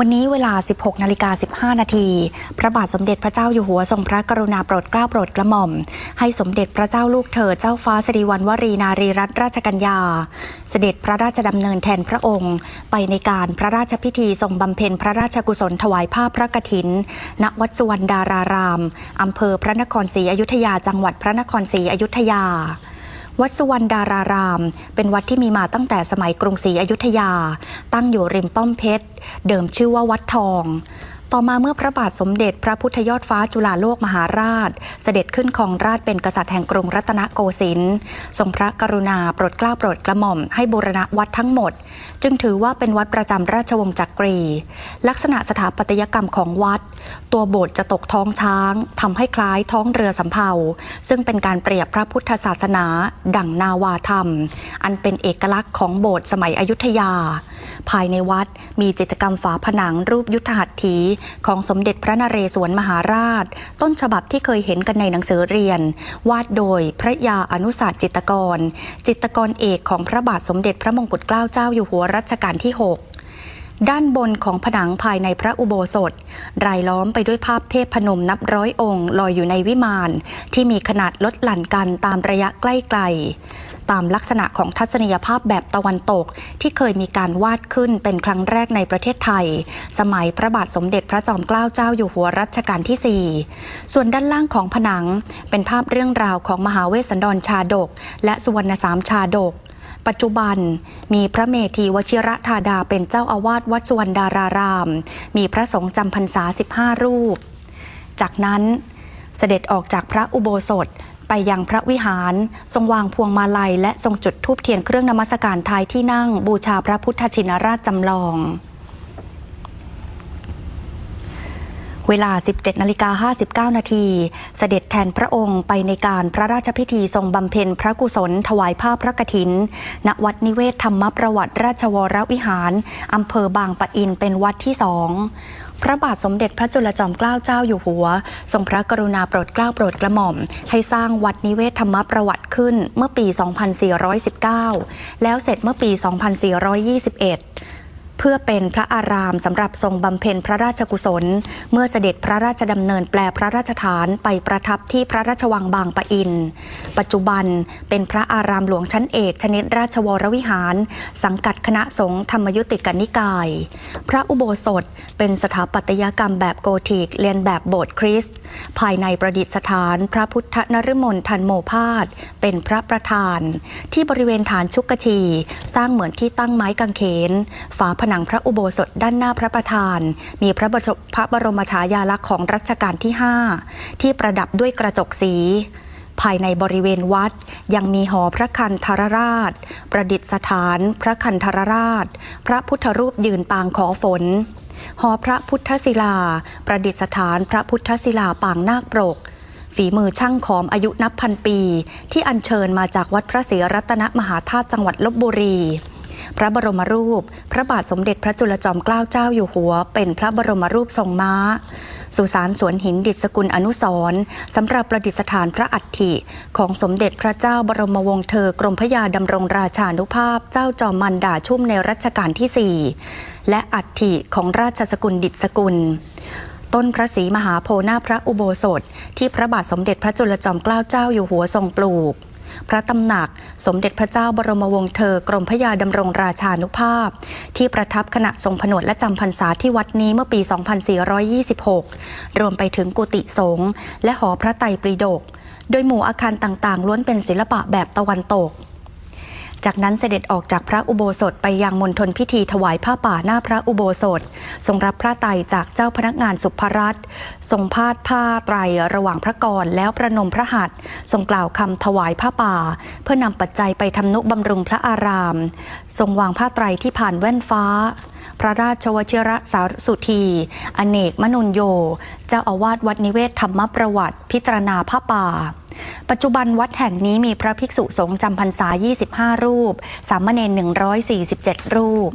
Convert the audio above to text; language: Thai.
วันนี้เวลา 16นาฬิกา15 นาที พระบาทสมเด็จพระเจ้าอยู่หัวทรงพระกรุณาโปรดเกล้าโปรดกระหม่อม ให้สมเด็จพระเจ้าลูกเธอเจ้าฟ้าสิริวัณวรีนารีรัตนราชกัญญา เสด็จพระราชดำเนินแทนพระองค์ ไปในการพระราชพิธีทรงบำเพ็ญพระราชกุศลถวายผ้าพระกฐิน ณ วัดสุวรรณดาราราม อำเภอพระนครศรีอยุธยา จังหวัดพระนครศรีอยุธยา วัดสุวรรณดาราราม เป็นวัดที่มีมาตั้งแต่สมัยกรุงศรีอยุธยา ตั้งอยู่ริมป้อมเพชร เดิมชื่อว่าวัดทอง ต่อมาเมื่อพระบาทสมเด็จพระพุทธยอดฟ้าจุฬาโลกมหาราช เสด็จขึ้นครองราชเป็นกษัตริย์แห่งกรุงรัตนโกสินทร์ทรงพระกรุณาโปรดเกล้าโปรดกระหม่อมให้บูรณะวัดทั้งหมด จึงถือว่าเป็นวัดประจำราชวงศ์จักรี ลักษณะสถาปัตยกรรมของวัด ตัวโบสถ์จะตกท้องช้างทำให้คล้ายท้องเรือสำเภา ซึ่งเป็นการเปรียบพระพุทธศาสนา ดั่งนาวาธรรม อันเป็นเอกลักษณ์ของโบสถ์สมัยอยุธยา ภายในวัดมีจิตรกรรมฝาผนังรูปยุทธหัตถี ของสมเด็จพระนเรศวรมหาราช ต้นฉบับที่เคยเห็นกันในหนังสือเรียน วาดโดยพระยาอนุศาสตร์จิตรกร จิตรกรเอกของพระบาทสมเด็จพระมงกุฎเกล้าเจ้าอยู่หัวรัชกาลที่ 6ด้านบนของผนังภายในพระอุโบสถ รายล้อมไปด้วยภาพเทพพนมนับร้อยองค์ ลอยอยู่ในวิมาน ที่มีขนาดลดหลั่นกันตามระยะใกล้ไกล ตามลักษณะของทัศนียภาพแบบตะวันตก ที่เคยมีการวาดขึ้นเป็นครั้งแรกในประเทศไทย สมัยพระบาทสมเด็จพระจอมเกล้าเจ้าอยู่หัวรัชกาลที่ 4 ส่วนด้านล่างของผนัง เป็นภาพเรื่องราวของมหาเวสสันดรชาดก และสุวรรณสามชาดกปัจจุบันมีพระเมธีวชิระธาดาเป็นเจ้าอาวาสวัดสุวรรณดาราราม มีพระสงฆ์จำพรรษา 15 รูป จากนั้นเสด็จออกจากพระอุโบสถ ไปยังพระวิหาร ทรงวางพวงมาลัย และทรงจุดธูปเทียนเครื่องนมัสการทายที่นั่งบูชาพระพุทธชินราชจำลองเวลา 17 นาฬิกา 59 นาที เสด็จแทนพระองค์ไปในการพระราชพิธีทรงบำเพ็ญพระกุศลถวายผ้าพระกฐิน ณ วัดนิเวศธรรมประวัติราชวรวิหาร อำเภอบางปะอินเป็นวัดที่สอง พระบาทสมเด็จพระจุลจอมเกล้าเจ้าอยู่หัว ทรงพระกรุณาโปรดเกล้าโปรดกระหม่อม ให้สร้างวัดนิเวศธรรมประวัติขึ้นเมื่อปี 2419 แล้วเสร็จเมื่อปี 2421 เพื่อเป็นพระอารามสำหรับทรงบำเพ็ญพระราชกุศล เมื่อเสด็จพระราชดำเนินแปลพระราชฐานไปประทับที่พระราชวังบางปะอิน ปัจจุบันเป็นพระอารามหลวงชั้นเอกชนิดราชวรวิหาร สังกัดคณะสงฆ์ธรรมยุติกนิกาย พระอุโบสถเป็นสถาปัตยกรรมแบบโกธิกเรียนแบบโบสถ์คริสต์ภายในประดิษฐานพระพุทธนฤมลทันโมพาสเป็นพระประธาน ที่บริเวณฐานชุกชี สร้างเหมือนที่ตั้งไม้กางเขน ฝาผนังพระอุโบสถด้านหน้าพระประธาน มีพระบรมพระบรมฉายาลักษณ์ของรัชกาลที่ 5 ที่ประดับด้วยกระจกสี ภายในบริเวณวัดยังมีหอพระคันธรราช ประดิษฐาน พระคันธรราช พระพุทธรูปยืนปางขอฝน หอพระพุทธศิลา ประดิษฐานพระพุทธศิลาปางนาคปรกฝีมือช่างขอมอายุนับพันปี ที่อัญเชิญมาจากวัดพระศรีรัตนมหาธาตุจังหวัดลบบุรี พระบรมรูป พระบาทสมเด็จพระจุลจอมเกล้าเจ้าอยู่หัว เป็นพระบรมรูปทรงม้า สุสานสวนหินดิษกุลอนุสรสำหรับประดิษฐานพระอัฐิ ของสมเด็จพระเจ้าบรมวงศ์เธอกรมพระยาดำรงราชานุภาพเจ้าจอมมันดาชุ่มในรัชกาลที่ 4 และอัฐิของราชสกุลดิษกุลต้นพระศรีมหาโพธิ์หน้าพระอุโบสถ ที่พระบาทสมเด็จพระจุลจอมเกล้าเจ้าอยู่หัวทรงปลูก พระตำหนักสมเด็จพระเจ้าบรมวงศ์เธอกรมพระยาดำรงราชานุภาพ ที่ประทับขณะทรงผนวดและจำพรรษาที่วัดนี้เมื่อปี 2426 รวมไปถึงกุฏิสงฆ์และหอพระไตรปิฎกโดยหมู่อาคารต่างๆ ล้วนเป็นศิลปะแบบตะวันตก จากนั้นเสด็จออกจากพระอุโบสถไปยังมณฑลพิธีถวายผ้าป่าหน้าพระอุโบสถ ทรงรับพระไตรจากเจ้าพนักงานสุภรัตทรงพาดผ้าไตรระหว่างพระกรแล้วประนมพระหัตถ์ทรงกล่าวคำถวายผ้าป่า เพื่อนำปัจจัยไปทำนุบำรุงพระอาราม ทรงวางผ้าไตรที่ผ่านแว่นฟ้า พระราชวชิระสาสุธี อเนกมนุนโย เจ้าอาวาสวัดนิเวศธรรมประวัติ พิจารณาผ้าป่า ปัจจุบันวัดแห่งนี้มีพระภิกษุสงฆ์จำพรรษา 25 รูป สามเณร147 รูป